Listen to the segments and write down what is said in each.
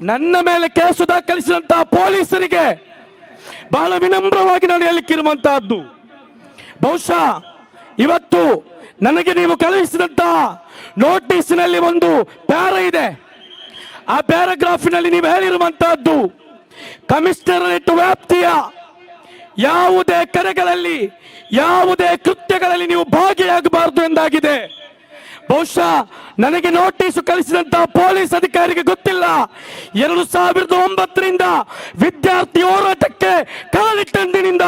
ನನ್ನ ಮೇಲೆ ಕೇಸು ದಾಖಲಿಸಿದಂತಹ ಪೊಲೀಸರಿಗೆ ಬಹಳ ವಿನಮ್ರವಾಗಿ ನಾನು ಹೇಳಿಕ್ಕಿರುವಂತಹದ್ದು ಬಹುಶಃ ಇವತ್ತು ನನಗೆ ನೀವು ಕಳುಹಿಸಿದಂತಹ ನೋಟಿಸ್ನಲ್ಲಿ ಒಂದು ಪ್ಯಾರ ಇದೆ. ಆ ಪ್ಯಾರಾಗ್ರಾಫಿನಲ್ಲಿ ನೀವು ಹೇಳಿರುವಂತಹದ್ದು, ಕಮಿಷನರೇಟ್ ವ್ಯಾಪ್ತಿಯ ಯಾವುದೇ ಕರೆಗಳಲ್ಲಿ, ಯಾವುದೇ ಕೃತ್ಯಗಳಲ್ಲಿ ನೀವು ಭಾಗಿಯಾಗಬಾರದು ಎಂದಾಗಿದೆ. ಬಹುಶಃ ನನಗೆ ನೋಟಿಸ್ ಕಳಿಸಿದಂತಹ ಪೊಲೀಸ್ ಅಧಿಕಾರಿಗೆ ಗೊತ್ತಿಲ್ಲ. ಎರಡು ಸಾವಿರದ ಒಂಬತ್ತರಿಂದ ವಿದ್ಯಾರ್ಥಿ ಹೋರಾಟಕ್ಕೆ ಕಾಲಿಟ್ಟಂದಿನಿಂದ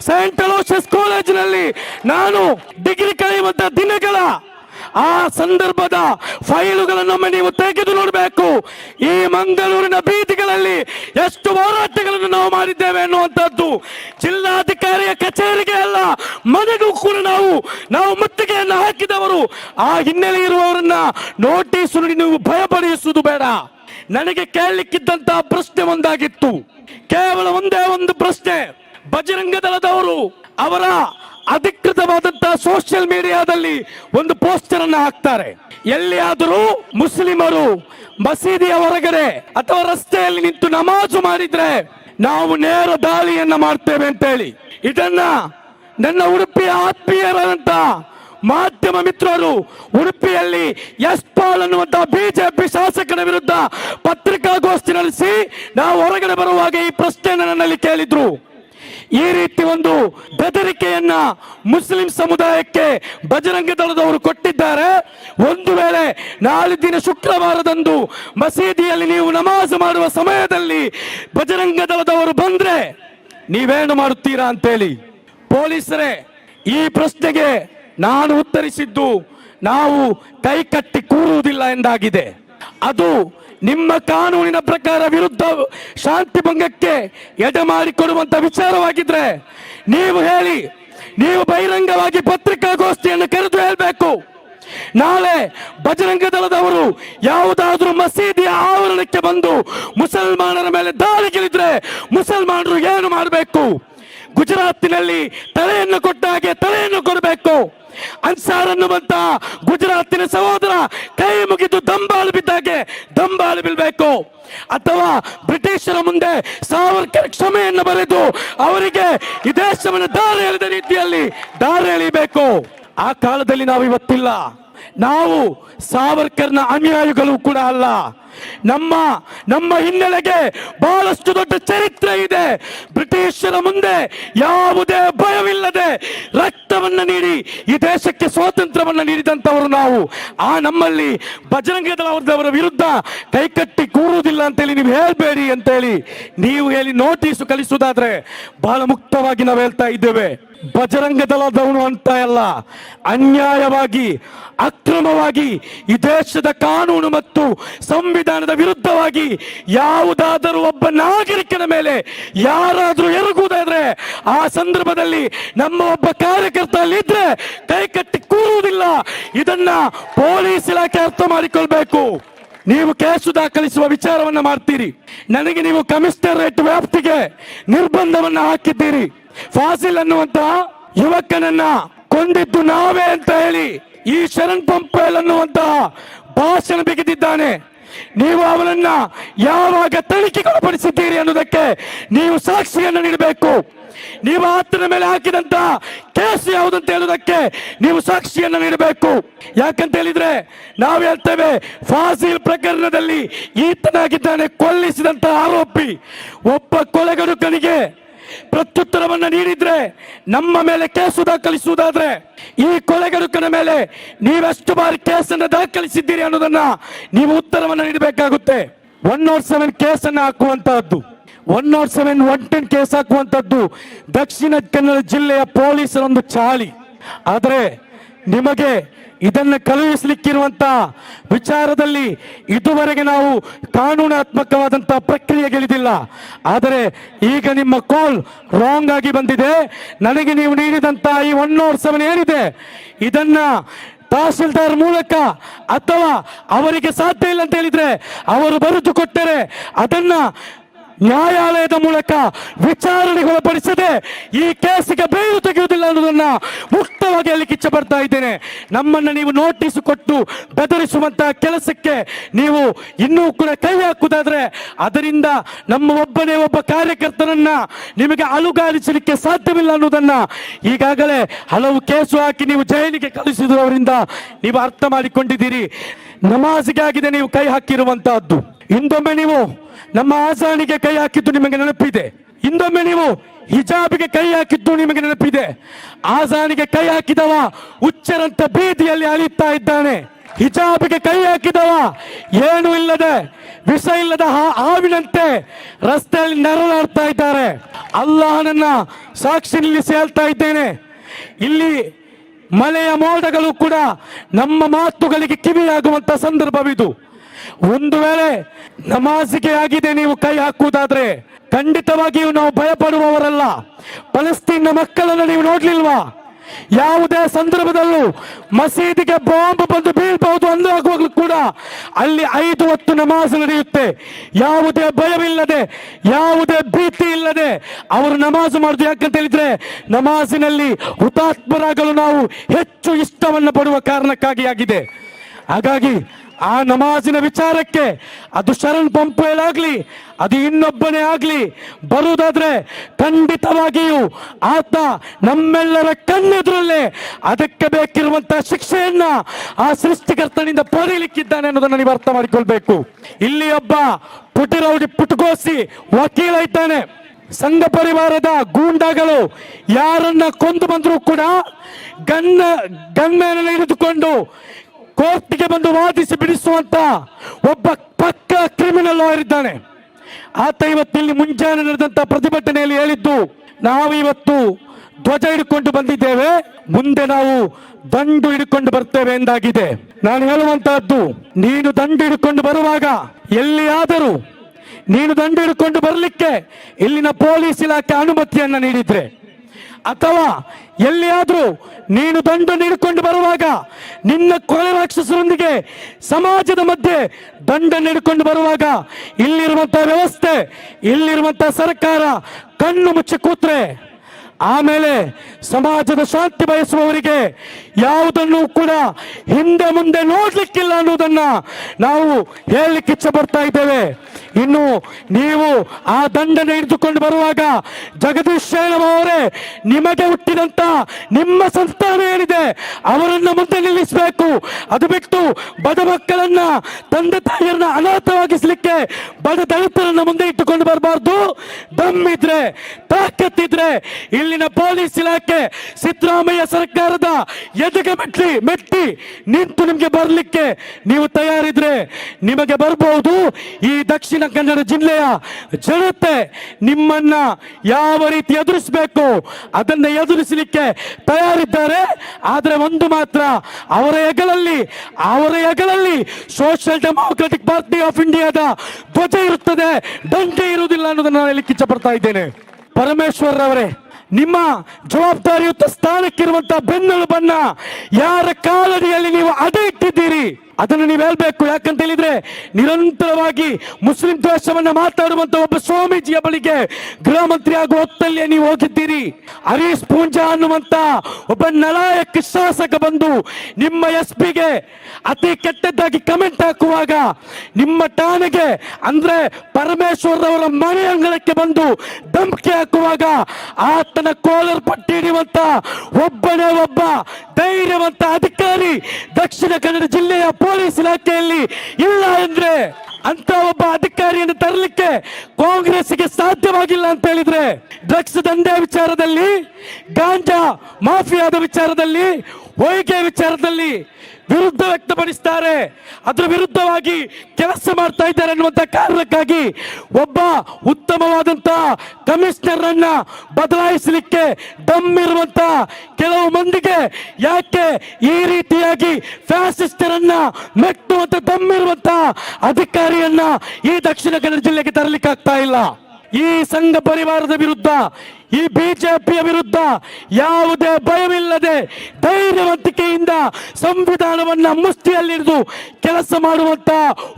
ಸೈಂಟ್ ಅಲೋಷಿಯಸ್ ಕಾಲೇಜಿನಲ್ಲಿ ನಾನು ಡಿಗ್ರಿ ಕಳೆಯುವಂತಹ ದಿನಗಳ ಆ ಸಂದರ್ಭದ ಫೈಲುಗಳನ್ನೊಮ್ಮೆ ನೀವು ತೆಗೆದು ನೋಡಬೇಕು. ಈ ಮಂಗಳೂರಿನ ಬೀದಿಗಳಲ್ಲಿ ಎಷ್ಟು ಹೋರಾಟಗಳನ್ನು ನಾವು ಮಾಡಿದ್ದೇವೆ ಅನ್ನುವಂಥದ್ದು ಜಿಲ್ಲಾಧಿಕಾರಿಯ ಕಚೇರಿಗೆ ಅಲ್ಲ, ಮನೆಗೂ ಕೂಡ ನಾವು ನಾವು ಮುತ್ತಿಗೆಯನ್ನು ಹಾಕಿದವರು. ಆ ಹಿನ್ನೆಲೆ ಇರುವವರನ್ನ ನೋಟಿಸ್ ನೋಡಿ ನೀವು ಭಯಪಡಿಸುವುದು ಬೇಡ. ನನಗೆ ಕೇಳಲಿಕ್ಕಿದ್ದಂತಹ ಪ್ರಶ್ನೆ ಒಂದಾಗಿತ್ತು. ಕೇವಲ ಒಂದೇ ಒಂದು ಪ್ರಶ್ನೆ. ಬಜರಂಗ ದಳದವರು ಅವರ ಅಧಿಕೃತವಾದಂತಹ ಸೋಷಿಯಲ್ ಮೀಡಿಯಾದಲ್ಲಿ ಒಂದು ಪೋಸ್ಟರ್ ಅನ್ನು ಹಾಕ್ತಾರೆ. ಎಲ್ಲಿಯಾದರೂ ಮುಸ್ಲಿಮರು ಮಸೀದಿಯ ಹೊರಗಡೆ ಅಥವಾ ರಸ್ತೆಯಲ್ಲಿ ನಿಂತು ನಮಾಜು ಮಾಡಿದ್ರೆ ನಾವು ನೇರ ದಾಳಿಯನ್ನ ಮಾಡ್ತೇವೆ ಅಂತ ಹೇಳಿ ಇದನ್ನ ನನ್ನ ಉಡುಪಿಯ ಆತ್ಮೀಯರಾದಂತ ಮಾಧ್ಯಮ ಮಿತ್ರರು ಉಡುಪಿಯಲ್ಲಿ ಎಸ್ ಪಾಲ್ ಅನ್ನುವಂತಹ ಬಿಜೆಪಿ ಶಾಸಕನ ವಿರುದ್ಧ ಪತ್ರಿಕಾಗೋಷ್ಠಿ ನಡೆಸಿ ನಾವು ಹೊರಗಡೆ ಬರುವಾಗ ಈ ಪ್ರಶ್ನೆಯನ್ನು ನನ್ನಲ್ಲಿ ಕೇಳಿದ್ರು. ಈ ರೀತಿ ಒಂದು ಬೆದರಿಕೆಯನ್ನ ಮುಸ್ಲಿಂ ಸಮುದಾಯಕ್ಕೆ ಬಜರಂಗ ದಳದವರು ಕೊಟ್ಟಿದ್ದಾರೆ. ಒಂದು ವೇಳೆ ನಾಳೆ ದಿನ ಶುಕ್ರವಾರದಂದು ಮಸೀದಿಯಲ್ಲಿ ನೀವು ನಮಾಜ್ ಮಾಡುವ ಸಮಯದಲ್ಲಿ ಬಜರಂಗ ದಳದವರು ಬಂದ್ರೆ ನೀವೇನು ಮಾಡುತ್ತೀರಾ ಅಂತೇಳಿ ಪೊಲೀಸರೇ, ಈ ಪ್ರಶ್ನೆಗೆ ನಾನು ಉತ್ತರಿಸಿದ್ದು ನಾವು ಕೈ ಕಟ್ಟಿ ಕೂರುವುದಿಲ್ಲ ಎಂದಾಗಿದೆ. ಅದು ನಿಮ್ಮ ಕಾನೂನಿನ ಪ್ರಕಾರ ವಿರುದ್ಧ ಶಾಂತಿ ಭಂಗಕ್ಕೆ ಎಡೆ ಮಾಡಿಕೊಡುವಂತ ವಿಚಾರವಾಗಿದ್ರೆ ನೀವು ಹೇಳಿ, ನೀವು ಬಹಿರಂಗವಾಗಿ ಪತ್ರಿಕಾಗೋಷ್ಠಿಯನ್ನು ಕರೆದು ಹೇಳಬೇಕು. ನಾಳೆ ಬಜರಂಗ ದಳದವರು ಯಾವುದಾದ್ರೂ ಮಸೀದಿಯ ಆವರಣಕ್ಕೆ ಬಂದು ಮುಸಲ್ಮಾನರ ಮೇಲೆ ದಾಳಿಗಿಳಿದ್ರೆ ಮುಸಲ್ಮಾನರು ಏನು ಮಾಡಬೇಕು? ಗುಜರಾತಿನಲ್ಲಿ ತಲೆಯನ್ನು ಕೊಟ್ಟ ಹಾಗೆ ತಲೆಯನ್ನು ಕೊಡಬೇಕು. ಅನ್ಸಾರ್ ಅನ್ನುವಂತ ಗುಜರಾತಿನ ಸಹೋದರ ಕೈ ಮುಗಿದು ದಂಬಾಲು ಬಿದ್ದಾಗೆ ದಂಬಾಲು ಬೀಳ್ಬೇಕು. ಅಥವಾ ಬ್ರಿಟಿಷರ ಮುಂದೆ ಸಾವರ್ಕರ್ ಕ್ಷಮೆಯನ್ನು ಬರೆದು ಅವರಿಗೆ ಈ ದೇಶವನ್ನು ದಾರಿ ಎಳೆದ ರೀತಿಯಲ್ಲಿ ದಾರಿ ಎಳಿಬೇಕು. ಆ ಕಾಲದಲ್ಲಿ ನಾವು ಇವತ್ತಿಲ್ಲ. ನಾವು ಸಾವರ್ಕರ್ನ ಅನುಯಾಯಿಗಳು ಕೂಡ ಅಲ್ಲ. ನಮ್ಮ ನಮ್ಮ ಹಿನ್ನೆಲೆಗೆ ಬಹಳಷ್ಟು ದೊಡ್ಡ ಚರಿತ್ರೆ ಇದೆ. ಬ್ರಿಟಿಷರ ಮುಂದೆ ಯಾವುದೇ ಭಯವಿಲ್ಲದೆ ರಕ್ತವನ್ನ ನೀಡಿ, ಈ ದೇಶಕ್ಕೆ ಸ್ವಾತಂತ್ರ್ಯವನ್ನ ನೀಡಿದಂತವರು ನಾವು. ಆ ನಮ್ಮಲ್ಲಿ ಬಜರಂಗ ದಳದವರ ವಿರುದ್ಧ ಕೈಕಟ್ಟಿ ಕೂರುವುದಿಲ್ಲ ಅಂತೇಳಿ ನೀವು ಅಂತ ಅಂತೇಳಿ ನೀವು ಹೇಳಿ ನೋಟಿಸ್ ಕಳಿಸುವುದಾದ್ರೆ ಬಹಳ ಮುಕ್ತವಾಗಿ ನಾವು ಹೇಳ್ತಾ ಇದ್ದೇವೆ. ಬಜರಂಗ ದಳದವನು ಅಂತ ಅಲ್ಲ. ಅನ್ಯಾಯವಾಗಿ, ಅಕ್ರಮವಾಗಿ ಈ ದೇಶದ ಕಾನೂನು ಮತ್ತು ಸಂವಿಧಾನದ ವಿರುದ್ಧವಾಗಿ ಯಾವುದಾದರೂ ಒಬ್ಬ ನಾಗರಿಕನ ಮೇಲೆ ಯಾರಾದರೂ ಎರಗುವುದಾದ್ರೆ ಆ ಸಂದರ್ಭದಲ್ಲಿ ನಮ್ಮ ಒಬ್ಬ ಕಾರ್ಯಕರ್ತ ಅಲ್ಲಿದ್ರೆ ಕೈ ಕಟ್ಟಿ ಕೂರುವುದಿಲ್ಲ. ಇದನ್ನ ಪೊಲೀಸ್ ಇಲಾಖೆ ಅರ್ಥ ಮಾಡಿಕೊಳ್ಬೇಕು. ನೀವು ಕೇಸು ದಾಖಲಿಸುವ ವಿಚಾರವನ್ನ ಮಾಡ್ತೀರಿ. ನನಗೆ ನೀವು ಕಮಿಷನರೇಟ್ ವ್ಯಾಪ್ತಿಗೆ ನಿರ್ಬಂಧವನ್ನ ಹಾಕಿದ್ದೀರಿ. ಫಾಸಿಲ್ ಅನ್ನುವಂತಹ ಯುವಕನನ್ನ ಕೊಂದಿದ್ದು ನಾವೇ ಅಂತ ಹೇಳಿ ಈ ಶರಣ್ ಪಂಪೇಲ್ ಅನ್ನುವಂತಹ ಭಾಷಣ ಬಿಗಿದಿದ್ದಾನೆ. ನೀವು ಅವನನ್ನ ಯಾವಾಗ ತನಿಖೆಗೊಳಪಡಿಸಿದ್ದೀರಿ ಅನ್ನೋದಕ್ಕೆ ನೀವು ಸಾಕ್ಷಿಯನ್ನು ನೀಡಬೇಕು. ನೀವು ಆತನ ಮೇಲೆ ಹಾಕಿದಂತ ಕೇಸ್ ಯಾವುದಂತ ಹೇಳುವುದಕ್ಕೆ ನೀವು ಸಾಕ್ಷಿಯನ್ನು ನೀಡಬೇಕು. ಯಾಕಂತ ಹೇಳಿದ್ರೆ ನಾವು ಹೇಳ್ತೇವೆ, ಫಾಸಿಲ್ ಪ್ರಕರಣದಲ್ಲಿ ಈತನಾಗಿದ್ದಾನೆ ಕೊಲ್ಲಿಸಿದಂತ ಆರೋಪಿ. ಒಬ್ಬ ಕೊಲೆಗಡುಕನಿಗೆ ಪ್ರತ್ಯುತ್ತರವನ್ನ ನೀಡಿದ್ರೆ ನಮ್ಮ ಮೇಲೆ ಕೇಸು ದಾಖಲಿಸುವುದಾದ್ರೆ, ಈ ಕೊಲೆಗಡುಕನ ಮೇಲೆ ನೀವೆಷ್ಟು ಬಾರಿ ಕೇಸನ್ನು ದಾಖಲಿಸಿದ್ದೀರಿ ಅನ್ನೋದನ್ನ ನೀವು ಉತ್ತರವನ್ನು ನೀಡಬೇಕಾಗುತ್ತೆ. ಒನ್ ನಾಟ್ ಸೆವೆನ್ ಕೇಸನ್ನು ಹಾಕುವಂತಹದ್ದು. One not seven one ten case ಹಾಕುವಂತದ್ದು Dakshina Kannada ಜಿಲ್ಲೆಯ ಪೊಲೀಸರ ಒಂದು ಚಾಳಿ. ಆದರೆ ನಿಮಗೆ ಇದನ್ನು ಕಳುಹಿಸಲಿಕ್ಕಿರುವಂತ ವಿಚಾರದಲ್ಲಿ ಇದುವರೆಗೆ ನಾವು ಕಾನೂನಾತ್ಮಕವಾದಂತಹ ಪ್ರಕ್ರಿಯೆಗಳಿದಿಲ್ಲ ಆದರೆ ಈಗ ನಿಮ್ಮ ಕಾಲ್ ರಾಂಗ್ ಆಗಿ ಬಂದಿದೆ. ನನಗೆ ನೀವು ನೀಡಿದಂತಹ ಈ ಒನ್ ನಾಟ್ ಸೆವೆನ್ ಏನಿದೆ, ಇದನ್ನ ತಹಸೀಲ್ದಾರ್ ಮೂಲಕ ಅಥವಾ ಅವರಿಗೆ ಸಾಧ್ಯ ಇಲ್ಲ ಅಂತ ಹೇಳಿದ್ರೆ ಅವರು ಬರೆದು ಕೊಟ್ಟರೆ ಅದನ್ನ ನ್ಯಾಯಾಲಯದ ಮೂಲಕ ವಿಚಾರಣೆಗೆ ಒಳಪಡಿಸದೆ ಈ ಕೇಸಿಗೆ ಬೇರು ತೆಗೆಯುವುದಿಲ್ಲ ಅನ್ನೋದನ್ನ ಮುಕ್ತವಾಗಿ ಅಲ್ಲಿ ಕಿಚ್ಚ ಬರ್ತಾ ಇದ್ದೇನೆ. ನಮ್ಮನ್ನ ನೀವು ನೋಟಿಸ್ ಕೊಟ್ಟು ಬೆದರಿಸುವಂತಹ ಕೆಲಸಕ್ಕೆ ನೀವು ಇನ್ನೂ ಕೂಡ ಕೈ ಹಾಕುವುದಾದ್ರೆ ಅದರಿಂದ ನಮ್ಮ ಒಬ್ಬನೇ ಒಬ್ಬ ಕಾರ್ಯಕರ್ತನನ್ನ ನಿಮಗೆ ಅಲುಗಾಲಿಸಲಿಕ್ಕೆ ಸಾಧ್ಯವಿಲ್ಲ ಅನ್ನೋದನ್ನ ಈಗಾಗಲೇ ಹಲವು ಕೇಸು ಹಾಕಿ ನೀವು ಜೈಲಿಗೆ ಕಳಿಸಿದವರಿಂದ ನೀವು ಅರ್ಥ ಮಾಡಿಕೊಂಡಿದ್ದೀರಿ. ನಮಾಜಿಗೆ ಆಗಿದೆ ನೀವು ಕೈ ಹಾಕಿರುವಂತಹದ್ದು. ಇಂದೊಮ್ಮೆ ನೀವು ನಮ್ಮ ಆಸಾನಿಗೆ ಕೈ ಹಾಕಿದ್ದು ನಿಮಗೆ ನೆನಪಿದೆ. ಇಂದೊಮ್ಮೆ ನೀವು ಹಿಜಾಬಿಗೆ ಕೈ ಹಾಕಿದ್ದು ನಿಮಗೆ ನೆನಪಿದೆ. ಆಸಾನಿಗೆ ಕೈ ಹಾಕಿದವ ಉಚ್ಚರಂತ ಬೀದಿಯಲ್ಲಿ ಅಲಿತಾ ಇದ್ದಾನೆ. ಹಿಜಾಬಿಗೆ ಕೈ ಹಾಕಿದವ ಏನು ಇಲ್ಲದೆ ವಿಷ ಇಲ್ಲದ ಹಾವಿನಂತೆ ರಸ್ತೆಯಲ್ಲಿ ನರಳಾಡ್ತಾ ಇದ್ದಾರೆ. ಅಲ್ಲಾಹನನ್ನ ಸಾಕ್ಷಿ ನಿಲ್ಲಿಸಿ ಹೇಳ್ತಾ ಇದ್ದೇನೆ. ಇಲ್ಲಿ ಮಳೆಯ ಮೋಡಗಳು ಕೂಡ ನಮ್ಮ ಮಾತುಗಳಿಗೆ ಕಿವಿಯಾಗುವಂತ ಸಂದರ್ಭವಿದು. ಒಂದು ವೇಳೆ ನಮಾಜಿಗೆ ಆಗಿದೆ ನೀವು ಕೈ ಹಾಕುವುದಾದ್ರೆ ಖಂಡಿತವಾಗಿಯೂ ನಾವು ಭಯಪಡುವವರಲ್ಲ. ಪಲಸ್ತೀನ್ನ ಮಕ್ಕಳನ್ನು ನೀವು ನೋಡ್ಲಿಲ್ವಾ? ಯಾವುದೇ ಸಂದರ್ಭದಲ್ಲೂ ಮಸೀದಿಗೆ ಬಾಂಬ್ ಬಂದು ಬೀಳ್ಬಹುದು ಅಂದಾಗುವಾಗಲೂ ಕೂಡ ಅಲ್ಲಿ ಐದು ಹೊತ್ತು ನಮಾಜ್ ನಡೆಯುತ್ತೆ. ಯಾವುದೇ ಭಯವಿಲ್ಲದೆ, ಯಾವುದೇ ಭೀತಿ ಇಲ್ಲದೆ ಅವರು ನಮಾಜ್ ಮಾಡುದು ಯಾಕಂತ ಹೇಳಿದ್ರೆ ನಮಾಜಿನಲ್ಲಿ ಹುತಾತ್ಮರಾಗಲು ನಾವು ಹೆಚ್ಚು ಇಷ್ಟವನ್ನು ಪಡುವ ಕಾರಣಕ್ಕಾಗಿ ಆಗಿದೆ. ಹಾಗಾಗಿ ಆ ನಮಾಜಿನ ವಿಚಾರಕ್ಕೆ ಅದು ಶರಣ್ ಪಂಪೇಲಾಗ್ಲಿ ಅದು ಇನ್ನೊಬ್ಬನೇ ಆಗ್ಲಿ, ಬರುವುದಾದ್ರೆ ಖಂಡಿತವಾಗಿಯೂ ಆತ ನಮ್ಮೆಲ್ಲರ ಕಣ್ಣೆದುರಲ್ಲೇ ಅದಕ್ಕೆ ಬೇಕಿರುವಂತಹ ಶಿಕ್ಷೆಯನ್ನ ಆ ಸೃಷ್ಟಿಕರ್ತನಿಂದ ಪಡೆಯಲಿಕ್ಕಿದ್ದಾನೆ ಅನ್ನೋದನ್ನ ನೀವು ಅರ್ಥ ಮಾಡಿಕೊಳ್ಬೇಕು. ಇಲ್ಲಿ ಒಬ್ಬ ಪುಟಿರೌಡಿ ಪುಟಗೋಸಿ ವಕೀಲ ಇದ್ದಾನೆ. ಸಂಘ ಪರಿವಾರದ ಗೂಂಡಾಗಳು ಯಾರನ್ನ ಕೊಂದು ಬಂದರೂ ಕೂಡ ಗನ್ನ ಗನ್ಮೇನ ಹಿಡಿದುಕೊಂಡು ಕೋರ್ಟ್ಗೆ ಬಂದು ವಾದಿಸಿ ಬಿಡಿಸುವಂತ ಒಬ್ಬ ಪಕ್ಕ ಕ್ರಿಮಿನಲ್ ಲಾಯರ್ ಇದ್ದಾನೆ. ಆತ ಇವತ್ತಿಲ್ಲಿ ಮುಂಜಾನೆ ನಡೆದಂತ ಪ್ರತಿಭಟನೆಯಲ್ಲಿ ಹೇಳಿದ್ದು ನಾವು ಇವತ್ತು ಧ್ವಜ ಹಿಡ್ಕೊಂಡು ಬಂದಿದ್ದೇವೆ, ಮುಂದೆ ನಾವು ದಂಡು ಹಿಡ್ಕೊಂಡು ಬರ್ತೇವೆ ಎಂದಾಗಿದೆ. ನಾನು ಹೇಳುವಂತಹದ್ದು, ನೀನು ದಂಡು ಹಿಡ್ಕೊಂಡು ಬರುವಾಗ ಎಲ್ಲಿಯಾದರೂ ನೀನು ದಂಡು ಹಿಡ್ಕೊಂಡು ಬರಲಿಕ್ಕೆ ಇಲ್ಲಿನ ಪೊಲೀಸ್ ಇಲಾಖೆ ಅನುಮತಿಯನ್ನ ನೀಡಿದ್ರೆ. ಅಥವಾ ಎಲ್ಲಿಯಾದರೂ ನೀನು ದಂಡ ನೀಡಿಕೊಂಡು ಬರುವಾಗ ನಿನ್ನ ಕೊಲೆ ರಾಕ್ಷಸರೊಂದಿಗೆ ಸಮಾಜದ ಮಧ್ಯೆ ದಂಡ ನೀಡಿಕೊಂಡು ಬರುವಾಗ ಇಲ್ಲಿರುವಂತಹ ವ್ಯವಸ್ಥೆ ಇಲ್ಲಿರುವಂತಹ ಸರ್ಕಾರ ಕಣ್ಣು ಮುಚ್ಚಿ ಕೂತ್ರೆ ಆಮೇಲೆ ಸಮಾಜದ ಶಾಂತಿ ಬಯಸುವವರಿಗೆ ಯಾವುದನ್ನು ಕೂಡ ಹಿಂದೆ ಮುಂದೆ ನೋಡ್ಲಿಕ್ಕಿಲ್ಲ ಅನ್ನೋದನ್ನ ನಾವು ಹೇಳಲಿಕ್ಕೆ ಇಚ್ಛೆ ಪಡ್ತಾ ಇದ್ದೇವೆ. ಇನ್ನು ನೀವು ಆ ದಂಡನೆ ಹಿಡಿದುಕೊಂಡು ಬರುವಾಗ ಜಗದೀಶ್ ಅವರೇ, ನಿಮಗೆ ಹುಟ್ಟಿದಂತ ನಿಮ್ಮ ಸಂಸ್ಥಾನ ಏನಿದೆ, ಅವರನ್ನ ಮುಂದೆ ನಿಲ್ಲಿಸಬೇಕು. ಅದು ಬಿಟ್ಟು ಬಡ ಮಕ್ಕಳನ್ನ, ತಂದೆ ತಾಯಿಯರನ್ನ ಅನಾಥವಾಗಿಸ್ಲಿಕ್ಕೆ ಬಡ ದಲಿತರನ್ನ ಮುಂದೆ ಇಟ್ಟುಕೊಂಡು ಬರಬಾರ್ದು. ದಮ್ಮಿದ್ರೆ, ತಾಕತ್ತಿದ್ರೆ ಇಲ್ಲಿನ ಪೊಲೀಸ್ ಇಲಾಖೆ ಸಿದ್ದರಾಮಯ್ಯ ಸರ್ಕಾರದ ಎದೆಗೆ ಮೆಟ್ಟಿ ಮೆಟ್ಟಿ ನಿಂತು ನಿಮಗೆ ಬರಲಿಕ್ಕೆ ನೀವು ತಯಾರಿದ್ರೆ ನಿಮಗೆ ಬರಬಹುದು ಈ ದಕ್ಷಿಣ ಕನ್ನಡ ಜಿಲ್ಲೆಯ ಜನತೆ ನಿಮ್ಮನ್ನ ಯಾವ ರೀತಿ ಎದುರಿಸಬೇಕು ಅದನ್ನ ಎದುರಿಸಲಿಕ್ಕೆ ತಯಾರಿದ್ದಾರೆ. ಆದ್ರೆ ಒಂದು ಮಾತ್ರ, ಅವರ ಹೆಗಲಲ್ಲಿ ಅವರ ಹೆಗಲಲ್ಲಿ ಸೋಷಿಯಲ್ ಡೆಮೋಕ್ರೆಟಿಕ್ ಪಾರ್ಟಿ ಆಫ್ ಇಂಡಿಯಾದ ಧ್ವಜ ಇರುತ್ತದೆ. ಡಂಕೆ ಇರುವುದಿಲ್ಲ ಅನ್ನೋದನ್ನು ನಾನು ಹೇಳಲಿಕ್ಕೆ ಕಿಚ್ಚಪಡ್ತಾ ಪಡ್ತಾ ಇದ್ದೇನೆ. ಪರಮೇಶ್ವರ್ ಅವರೇ ನಿಮ್ಮ ಜವಾಬ್ದಾರಿಯುತ ಸ್ಥಾನಕ್ಕಿರುವಂತಹ ಬೆನ್ನೆಲುಬನ್ನ ಯಾರ ಕಾಲಡಿಯಲ್ಲಿ ನೀವು ಅಡ ಇಟ್ಟಿದ್ದೀರಿ ಅದನ್ನು ನೀವು ಹೇಳ್ಬೇಕು. ಯಾಕಂತ ಹೇಳಿದ್ರೆ ನಿರಂತರವಾಗಿ ಮುಸ್ಲಿಂ ದ್ವೇಷವನ್ನು ಮಾತಾಡುವಂತ ಒಬ್ಬ ಸ್ವಾಮೀಜಿಯ ಬಳಿಗೆ ಗೃಹ ಮಂತ್ರಿ ಆಗುವ ಹೊತ್ತಲ್ಲೇ ನೀವು ಹೋಗಿದ್ದೀರಿ. ಹರೀಶ್ ಪೂಂಜಾ ಅನ್ನುವಂತ ಒಬ್ಬ ನಲಾಯಕ ಶಾಸಕ ಬಂದು ನಿಮ್ಮ ಎಸ್ ಪಿಗೆ ಅತಿ ಕೆಟ್ಟದ್ದಾಗಿ ಕಮೆಂಟ್ ಹಾಕುವಾಗ ನಿಮ್ಮ ಠಾಣೆಗೆ ಅಂದ್ರೆ ಪರಮೇಶ್ವರ್ ಅವರ ಮನೆ ಅಂಗಳಕ್ಕೆ ಬಂದು ಧಮಕಿ ಹಾಕುವಾಗ ಆತನ ಕೋಲರ್ ಪಟ್ಟಿ ಹಿಡಿಯುವಂತ ಒಬ್ಬನೇ ಒಬ್ಬ ಧೈರ್ಯವಂತ ಅಧಿಕಾರಿ ದಕ್ಷಿಣ ಕನ್ನಡ ಜಿಲ್ಲೆಯ ಪೊಲೀಸ್ ಇಲಾಖೆಯಲ್ಲಿ ಇಲ್ಲ ಅಂದ್ರೆ ಅಂತ ಒಬ್ಬ ಅಧಿಕಾರಿಯನ್ನು ತರಲಿಕ್ಕೆ ಕಾಂಗ್ರೆಸ್ಗೆ ಸಾಧ್ಯವಾಗಿಲ್ಲ ಅಂತ ಹೇಳಿದ್ರೆ ಡ್ರಗ್ಸ್ ದಂಧೆ ವಿಚಾರದಲ್ಲಿ, ಗಾಂಜಾ ಮಾಫಿಯಾದ ವಿಚಾರದಲ್ಲಿ, ಹೊಯ್ಗೆ ವಿಚಾರದಲ್ಲಿ ವಿರುದ್ಧ ವ್ಯಕ್ತಪಡಿಸ್ತಾರೆ. ಅದರ ವಿರುದ್ಧವಾಗಿ ಕೆಲಸ ಮಾಡ್ತಾ ಇದ್ದಾರೆ ಅನ್ನುವಂತ ಕಾರಣಕ್ಕಾಗಿ ಒಬ್ಬ ಉತ್ತಮವಾದಂತ ಕಮಿಷನರ್ ಅನ್ನ ಬದಲಾಯಿಸಲಿಕ್ಕೆ ದಮ್ ಇರುವಂತ ಕೆಲವು ಮಂದಿಗೆ ಯಾಕೆ ಈ ರೀತಿಯಾಗಿ ಫ್ಯಾಸಿಸ್ಟರನ್ನ ಮೆಟ್ಟುವಂತ ದಮ್ ಇರುವಂತ ಅಧಿಕಾರಿಯನ್ನ ಈ ದಕ್ಷಿಣ ಕನ್ನಡ ಜಿಲ್ಲೆಗೆ ತರಲಿಕ್ಕೆ ಆಗ್ತಾ ಇಲ್ಲ? ಈ ಸಂಘ ಪರಿವಾರದ ವಿರುದ್ಧ, ಈ ಬಿಜೆಪಿಯ ವಿರುದ್ಧ ಯಾವುದೇ ಭಯವಿಲ್ಲದೆ ಧೈರ್ಯವಂತಿಕೆಯಿಂದ ಸಂವಿಧಾನವನ್ನ ಮುಷ್ಟಿಯಲ್ಲಿರಿದು ಕೆಲಸ ಮಾಡುವಂತ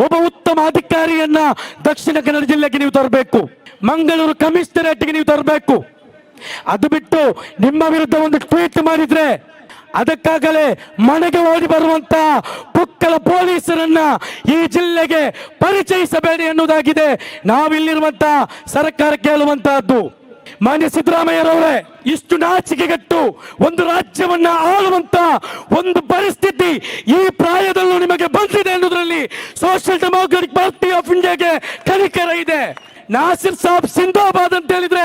ಒಬ್ಬ ಉತ್ತಮ ಅಧಿಕಾರಿಯನ್ನ ದಕ್ಷಿಣ ಕನ್ನಡ ಜಿಲ್ಲೆಗೆ ನೀವು ತರಬೇಕು. ಮಂಗಳೂರು ಕಮಿಷನರೇಟ್ಗೆ ನೀವು ತರಬೇಕು. ಅದು ಬಿಟ್ಟು ನಿಮ್ಮ ವಿರುದ್ಧ ಒಂದು ಟ್ವೀಟ್ ಮಾಡಿದ್ರೆ ಅದಕ್ಕಾಗಲೇ ಮನೆಗೆ ಓಡಿ ಬರುವಂತ ಪುಕ್ಕಲ ಪೊಲೀಸರನ್ನ ಈ ಜಿಲ್ಲೆಗೆ ಪರಿಚಯಿಸಬೇಡಿ ಎನ್ನುವುದಾಗಿದೆ. ನಾವಿಲ್ಲಿರುವಂತ ಸರ್ಕಾರ ಕೇಳುವಂತಹದ್ದು ಮಾನ್ಯ ಸಿದ್ದರಾಮಯ್ಯರವರೇ, ಇಷ್ಟು ನಾಚಿಕೆಗಟ್ಟು ಒಂದು ರಾಜ್ಯವನ್ನ ಆಳುವಂತ ಒಂದು ಪರಿಸ್ಥಿತಿ ಈ ಪ್ರಾಯದಲ್ಲೂ ನಿಮಗೆ ಬಂದಿದೆ ಎನ್ನುವುದರಲ್ಲಿ ಸೋಷಿಯಲ್ ಡೆಮೋಕ್ರೆಟಿಕ್ ಪಾರ್ಟಿ ಆಫ್ ಇಂಡಿಯಾಗೆ ಕನಿಕರ ಇದೆ ನಾಸಿರ್ ಸಾಬ್ ಸಿಂದಾಬಾದ್ ಅಂತ ಹೇಳಿದ್ರೆ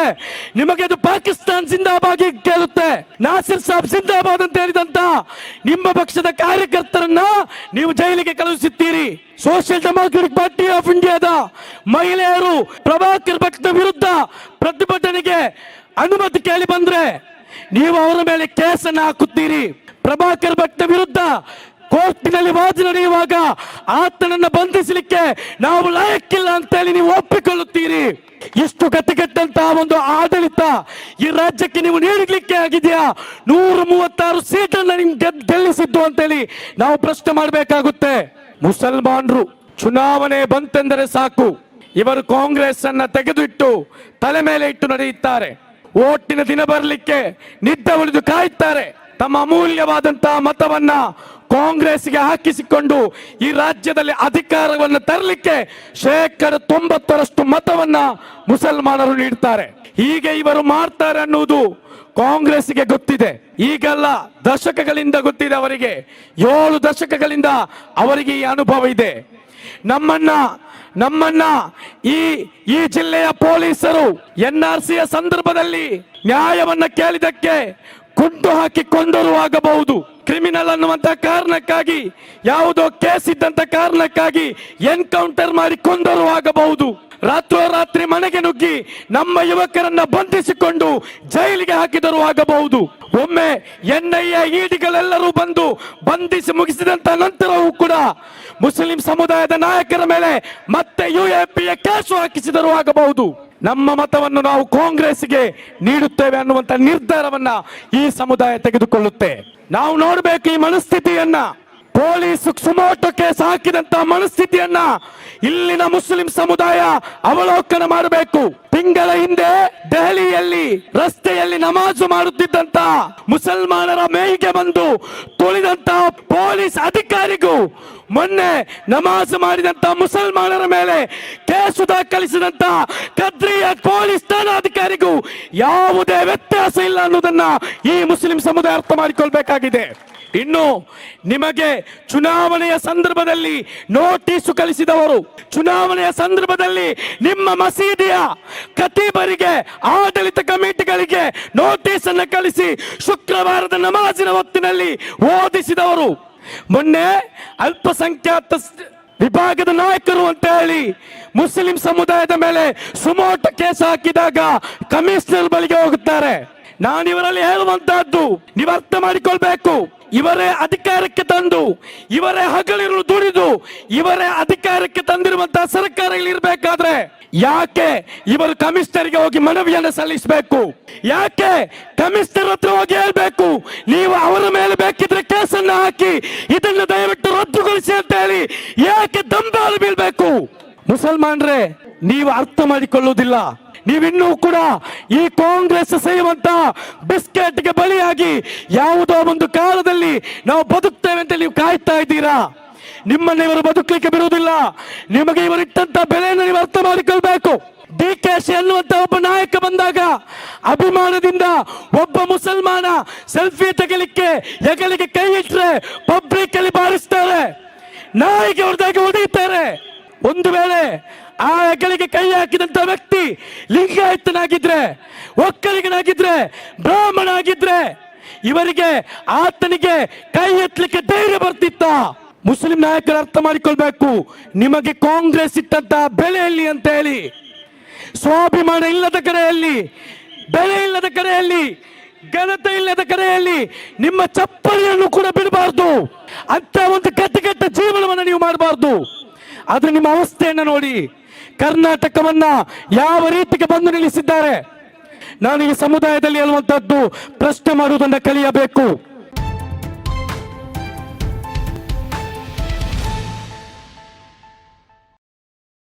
ನಿಮಗೆ ಅದು ಪಾಕಿಸ್ತಾನ್ ಜಿಂದಾಬಾದ್ ಕೇಳುತ್ತೆ. ನಾಸಿರ್ ಸಾಬ್ ಸಿಂದಾಬಾದ್ ಅಂತ ಹೇಳಿದಂತ ನಿಮ್ಮ ಪಕ್ಷದ ಕಾರ್ಯಕರ್ತರನ್ನ ನೀವು ಜೈಲಿಗೆ ಕಳುಹಿಸುತ್ತೀರಿ ಸೋಷಿಯಲ್ ಡೆಮೋಕ್ರೆಟಿಕ್ ಪಾರ್ಟಿ ಆಫ್ ಇಂಡಿಯಾದ ಮಹಿಳೆಯರು ಪ್ರಭಾಕರ್ ಭಕ್ತ ವಿರುದ್ಧ ಪ್ರತಿಭಟನೆಗೆ ಅನುಮತಿ ಕೇಳಿ ಬಂದ್ರೆ ನೀವು ಅವರ ಮೇಲೆ ಕೇಸನ್ನು ಹಾಕುತ್ತೀರಿ. ಪ್ರಭಾಕರ್ ಭಟ್ನ ವಿರುದ್ಧ ಕೋರ್ಟಿನಲ್ಲಿ ವಾದ ನಡೆಯುವಾಗ ಆತನನ್ನ ಬಂಧಿಸಲಿಕ್ಕೆ ನಾವು ಲಾಯಕ್ಕಿಲ್ಲ ಅಂತೇಳಿ ನೀವು ಒಪ್ಪಿಕೊಳ್ಳುತ್ತೀರಿ. ಎಷ್ಟು ಗತಿಗೆಟ್ಟಂತಹ ಒಂದು ಆಡಳಿತ ಈ ರಾಜ್ಯಕ್ಕೆ ನೀವು ನೀಡಲಿಕ್ಕೆ ಆಗಿದೆಯಾ? ನೂರ ಮೂವತ್ತಾರು ಸೀಟನ್ನ ನಿಮ್ಗೆ ಗೆಲ್ಲಿಸಿದ್ದು ಅಂತೇಳಿ ನಾವು ಪ್ರಶ್ನೆ ಮಾಡಬೇಕಾಗುತ್ತೆ. ಮುಸಲ್ಮಾನರು, ಚುನಾವಣೆ ಬಂತೆಂದರೆ ಸಾಕು. ಇವರು ಕಾಂಗ್ರೆಸ್ ಅನ್ನ ತೆಗೆದಿಟ್ಟು ತಲೆ ಮೇಲೆ ಇಟ್ಟು ನಡೆಯುತ್ತಾರೆ. ಓಟಿನ ದಿನ ಬರಲಿಕ್ಕೆ ನಿದ್ದೆ ಉಳಿದು ಕಾಯುತ್ತಾರೆ. ತಮ್ಮ ಅಮೂಲ್ಯವಾದಂತಹ ಮತವನ್ನ ಕಾಂಗ್ರೆಸ್ಗೆ ಹಾಕಿಸಿಕೊಂಡು ಈ ರಾಜ್ಯದಲ್ಲಿ ಅಧಿಕಾರವನ್ನು ತರಲಿಕ್ಕೆ ಶೇಕಡ ತೊಂಬತ್ತರಷ್ಟು ಮತವನ್ನ ಮುಸಲ್ಮಾನರು ನೀಡ್ತಾರೆ. ಹೀಗೆ ಇವರು ಮಾಡ್ತಾರೆ ಅನ್ನುವುದು ಕಾಂಗ್ರೆಸ್ಗೆ ಗೊತ್ತಿದೆ. ಈಗಲ್ಲ ದಶಕಗಳಿಂದ ಗೊತ್ತಿದೆ ಅವರಿಗೆ. ಏಳು ದಶಕಗಳಿಂದ ಅವರಿಗೆ ಈ ಅನುಭವ ಇದೆ. ನಮ್ಮನ್ನ ನಮ್ಮನ್ನ ಈ ಈ ಜಿಲ್ಲೆಯ ಪೊಲೀಸರು ಎನ್ ಆರ್ ಸಿಯ ಸಂದರ್ಭದಲ್ಲಿ ನ್ಯಾಯವನ್ನ ಕೇಳಿದಕ್ಕೆ ಕುಂಟು ಹಾಕಿ ಕೊಂಡರು ಆಗಬಹುದು. ಕ್ರಿಮಿನಲ್ ಅನ್ನುವಂತ ಕಾರಣಕ್ಕಾಗಿ, ಯಾವುದೋ ಕೇಸ್ ಇದ್ದಂತ ಕಾರಣಕ್ಕಾಗಿ ಎನ್ಕೌಂಟರ್ ಮಾಡಿ ಕೊಂದರೂ ಆಗಬಹುದು. ರಾತ್ರೋರಾತ್ರಿ ಮನೆಗೆ ನುಗ್ಗಿ ನಮ್ಮ ಯುವಕರನ್ನ ಬಂಧಿಸಿಕೊಂಡು ಜೈಲಿಗೆ ಹಾಕಿದರೂ ಆಗಬಹುದು. ಒಮ್ಮೆ ಎನ್ಐಎ ಇಡಿಗಳೆಲ್ಲರೂ ಬಂದು ಬಂಧಿಸಿ ಮುಗಿಸಿದಂತ ನಂತರವೂ ಕೂಡ ಮುಸ್ಲಿಂ ಸಮುದಾಯದ ನಾಯಕರ ಮೇಲೆ ಮತ್ತೆ ಯುಎಪಿಯ ಕೇಸು ಹಾಕಿಸಿದರೂ ಆಗಬಹುದು. ನಮ್ಮ ಮತವನ್ನು ನಾವು ಕಾಂಗ್ರೆಸ್ಗೆ ನೀಡುತ್ತೇವೆ ಅನ್ನುವಂತ ನಿರ್ಧಾರವನ್ನ ಈ ಸಮುದಾಯ ತೆಗೆದುಕೊಳ್ಳುತ್ತೆ. ನಾವು ನೋಡಬೇಕು ಈ ಮನಸ್ಥಿತಿಯನ್ನ. ಪೊಲೀಸ್ ಸುಮೋಟಕ್ಕೆ ಕೇಸ್ ಹಾಕಿದಂತ ಮನಸ್ಥಿತಿಯನ್ನ ಇಲ್ಲಿನ ಮುಸ್ಲಿಂ ಸಮುದಾಯ ಅವಲೋಕನ ಮಾಡಬೇಕು. ತಿಂಗಳ ಹಿಂದೆ ದೆಹಲಿಯಲ್ಲಿ ರಸ್ತೆಯಲ್ಲಿ ನಮಾಜು ಮಾಡುತ್ತಿದ್ದಂತ ಮುಸಲ್ಮಾನರ ಮೇಯಿಗೆ ಬಂದು ತುಳಿದಂತ ಪೊಲೀಸ್ ಅಧಿಕಾರಿಗೂ ಮೊನ್ನೆ ನಮಾಜ್ ಮಾಡಿದಂತ ಮುಸಲ್ಮಾನರ ಮೇಲೆ ಕೇಸು ದಾಖಲಿಸಿದಂತ ಕದ್ರಿಯ ಪೊಲೀಸ್ ಠಾಣಾಧಿಕಾರಿಗೂ ಯಾವುದೇ ವ್ಯತ್ಯಾಸ ಇಲ್ಲ ಅನ್ನೋದನ್ನ ಈ ಮುಸ್ಲಿಂ ಸಮುದಾಯ ಅರ್ಥ ಮಾಡಿಕೊಳ್ಬೇಕಾಗಿದೆ. ಇನ್ನು ನಿಮಗೆ ಚುನಾವಣೆಯ ಸಂದರ್ಭದಲ್ಲಿ ನೋಟಿಸು ಕಳಿಸಿದವರು, ಚುನಾವಣೆಯ ಸಂದರ್ಭದಲ್ಲಿ ನಿಮ್ಮ ಮಸೀದಿಯ ಕತೀಬರಿಗೆ ಆಡಳಿತ ಕಮಿಟಿಗಳಿಗೆ ನೋಟಿಸ್ ಅನ್ನು ಕಳಿಸಿ ಶುಕ್ರವಾರದ ನಮಾಜಿನ ಹೊತ್ತಿನಲ್ಲಿ ಓದಿಸಿದವರು. ಮೊನ್ನೆ ಅಲ್ಪಸಂಖ್ಯಾತ ವಿಭಾಗದ ನಾಯಕರು ಅಂತ ಹೇಳಿ ಮುಸ್ಲಿಂ ಸಮುದಾಯದ ಮೇಲೆ ಸುಮೋಟ ಕೇಸ್ ಹಾಕಿದಾಗ ಕಮಿಷನರ್ ಬಳಿಗೆ ಹೋಗುತ್ತಾರೆ. ನಾನು ಇವರಲ್ಲಿ ಹೇಳುವಂತಹದ್ದು, ನೀವು ಅರ್ಥ ಮಾಡಿಕೊಳ್ಬೇಕು. ಇವರೇ ಅಧಿಕಾರಕ್ಕೆ ತಂದು, ಇವರೇ ಹಗಲಿರುಳು ದುಡಿದು, ಇವರೇ ಅಧಿಕಾರಕ್ಕೆ ತಂದಿರುವಂತಹ ಸರ್ಕಾರಗಳು ಇರಬೇಕಾದ್ರೆ ಯಾಕೆ ಇವರು ಕಮಿಷನರ್ಗೆ ಹೋಗಿ ಮನವಿಯನ್ನು ಸಲ್ಲಿಸಬೇಕು? ಯಾಕೆ ಕಮಿಷನರ್ ಹತ್ರ ಹೋಗಿ ಹೇಳ್ಬೇಕು? ನೀವು ಅವರ ಮೇಲೆ ಬೇಕಿದ್ರೆ ಕೇಸನ್ನು ಹಾಕಿ ಇದನ್ನು ದಯವಿಟ್ಟು ರದ್ದುಗೊಳಿಸಿ ಅಂತ ಹೇಳಿ ಯಾಕೆ ದಂಬಾಲು ಬೀಳ್ಬೇಕು ಮುಸಲ್ಮಾನ್ರೆ, ನೀವು ಅರ್ಥ ಮಾಡಿಕೊಳ್ಳುವುದಿಲ್ಲ. ನೀವಿನ್ನೂ ಕೂಡ ಈ ಕಾಂಗ್ರೆಸ್ ಸೇವಂತ ಬಿಸ್ಕೆಟ್ಗೆ ಬಲಿಯಾಗಿ ಯಾವುದೋ ಒಂದು ಕಾಲದಲ್ಲಿ ನಾವು ಬದುಕ್ತೇವೆ ಅಂತ ನೀವು ಕಾಯ್ತಾ ಇದ್ದೀರಾ? ನಿಮ್ಮನ್ನ ಇವರು ಬದುಕಲಿಕ್ಕೆ ಬಿಡುವುದಿಲ್ಲ. ನಿಮಗೆ ಇವರು ಇಟ್ಟಂತ ಬೆಲೆಯನ್ನು ನೀವು ಅರ್ಥ ಮಾಡಿಕೊಳ್ಬೇಕು. ಡಿ ಕೆ ಶಿ ಅನ್ನುವಂತ ಒಬ್ಬ ನಾಯಕ ಬಂದಾಗ ಅಭಿಮಾನದಿಂದ ಒಬ್ಬ ಮುಸಲ್ಮಾನ ಸೆಲ್ಫಿ ತೆಗಲಿಕ್ಕೆ, ಹೆಗಲಿಗೆ ಕೈ ಇಟ್ಟರೆ ಪಬ್ಲಿಕ್ ಅಲ್ಲಿ ಬಾರಿಸ್ತಾರೆ. ನಾಯಿಗೆ ಹೊಡೆದಾಗಿ ಹೊಡೆಯುತ್ತಾರೆ ಒಂದು ವೇಳೆ ಆ ಹೆಗಲಿಗೆ ಕೈ ಹಾಕಿದಂತ ವ್ಯಕ್ತಿ ಲಿಂಗಾಯತನಾಗಿದ್ರೆ, ಒಕ್ಕಲಿಗನಾಗಿದ್ರೆ ಬ್ರಾಹ್ಮಣ ಆಗಿದ್ರೆ ಇವರಿಗೆ ಆತನಿಗೆ ಕೈ ಎತ್ತಲಿಕ್ಕೆ ಧೈರ್ಯ ಬರ್ತಿತ್ತ. ಮುಸ್ಲಿಂ ನಾಯಕರು ಅರ್ಥ ಮಾಡಿಕೊಳ್ಬೇಕು. ನಿಮಗೆ ಕಾಂಗ್ರೆಸ್ ಇಟ್ಟಂತ ಬೆಲೆಯಲ್ಲಿ ಅಂತ ಹೇಳಿ. ಸ್ವಾಭಿಮಾನ ಇಲ್ಲದ ಕಡೆಯಲ್ಲಿ ಬೆಲೆ ಇಲ್ಲದ ಕಡೆಯಲ್ಲಿ ಘನತೆ ಇಲ್ಲದ ಕಡೆಯಲ್ಲಿ ನಿಮ್ಮ ಚಪ್ಪಲಿಯನ್ನು ಕೂಡ ಬಿಡಬಾರ್ದು. ಅಂತ ಒಂದು ಕೆಟ್ಟ ಜೀವನವನ್ನು ನೀವು ಮಾಡಬಾರ್ದು. ಆದ್ರೆ ನಿಮ್ಮ ಅವಸ್ಥೆಯನ್ನು ನೋಡಿ ಕರ್ನಾಟಕವನ್ನ ಯಾವ ರೀತಿಗೆ ಬಂದು ನಿಲ್ಲಿಸಿದ್ದಾರೆ? ನಾನು ಈ ಸಮುದಾಯದಲ್ಲಿ ಹೇಳುವಂತದ್ದು ಪ್ರಶ್ನೆ ಮಾಡುವುದನ್ನು ಕಲಿಯಬೇಕು.